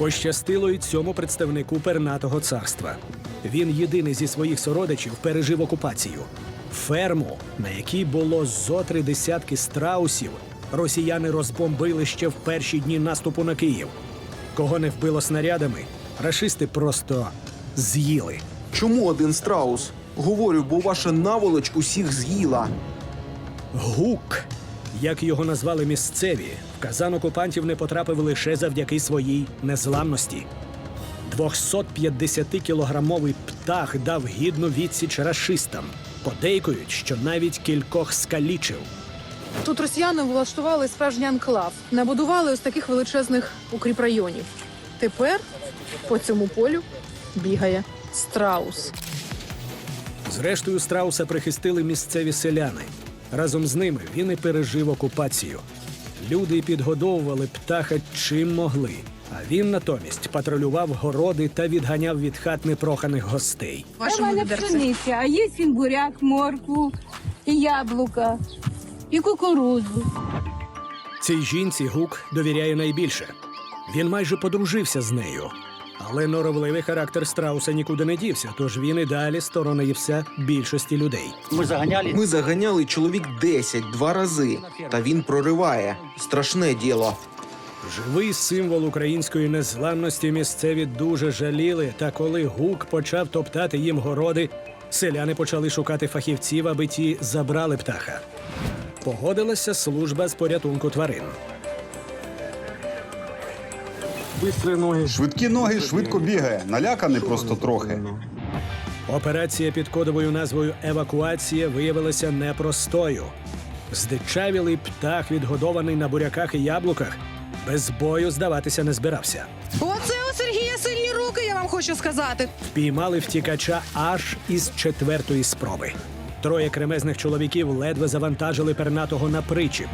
Пощастило й цьому представнику пернатого царства. Він єдиний зі своїх сородичів пережив окупацію. Ферму, на якій було зо три десятки страусів, росіяни розбомбили ще в перші дні наступу на Київ. Кого не вбило снарядами, рашисти просто з'їли. Чому один страус? Говорю, бо ваша наволоч усіх з'їла. Гук, як його назвали місцеві, в казан окупантів не потрапив лише завдяки своїй незламності. 250-кілограмовий птах дав гідну відсіч рашистам. Подейкують, що навіть кількох скалічив. Тут росіяни влаштували справжній анклав, набудували ось таких величезних укріпрайонів. Тепер по цьому полю бігає страус. Зрештою, страуса прихистили місцеві селяни. Разом з ними він і пережив окупацію. Люди підгодовували птаха чим могли, а він натомість патрулював городи та відганяв від хат непроханих гостей. У мене пшениця, а є він буряк, моркву, і яблука, і кукурудзу. Цій жінці Гук довіряє найбільше. Він майже подружився з нею. Але норовливий характер страуса нікуди не дівся, тож він і далі сторонився більшості людей. Мы загоняли. Ми заганяли чоловік 10 два рази, та він прориває. Страшне діло. Живий символ української незламності місцеві дуже жаліли. Та коли гук почав топтати їм городи, селяни почали шукати фахівців, аби ті забрали птаха. Погодилася служба з порятунку тварин. Швидкі ноги швидко бігає, наляканий просто трохи. Операція під кодовою назвою Евакуація виявилася непростою. Здичавілий птах, відгодований на буряках і яблуках, без бою здаватися не збирався. Оце у Сергія сильні руки, я вам хочу сказати. Впіймали втікача аж із четвертої спроби. Троє кремезних чоловіків ледве завантажили пернатого на причіп.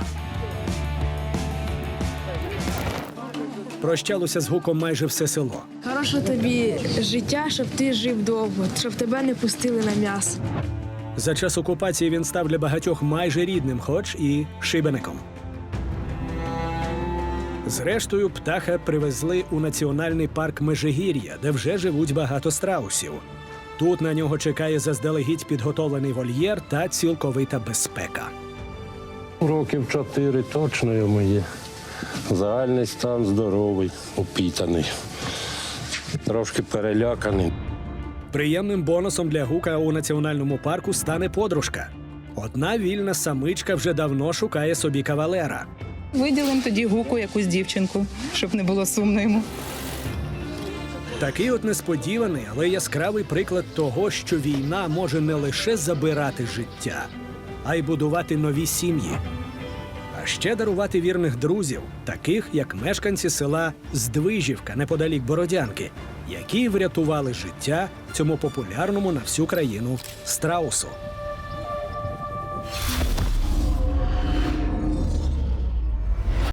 Прощалося з гуком майже все село. Хороше тобі життя, щоб ти жив довго, щоб тебе не пустили на м'ясо. За час окупації він став для багатьох майже рідним, хоч і шибеником. Зрештою, птаха привезли у національний парк Межигір'я, де вже живуть багато страусів. Тут на нього чекає заздалегідь підготовлений вольєр та цілковита безпека. Років чотири точно йому є. Загальний стан здоровий, опітаний. Трошки переляканий. Приємним бонусом для гука у національному парку стане подружка. Одна вільна самичка вже давно шукає собі кавалера. Виділимо тоді гуку якусь дівчинку, щоб не було сумно йому. Такий от несподіваний, але яскравий приклад того, що війна може не лише забирати життя, а й будувати нові сім'ї. А ще дарувати вірних друзів, таких як мешканці села Здвижівка неподалік Бородянки, які врятували життя цьому популярному на всю країну страусу.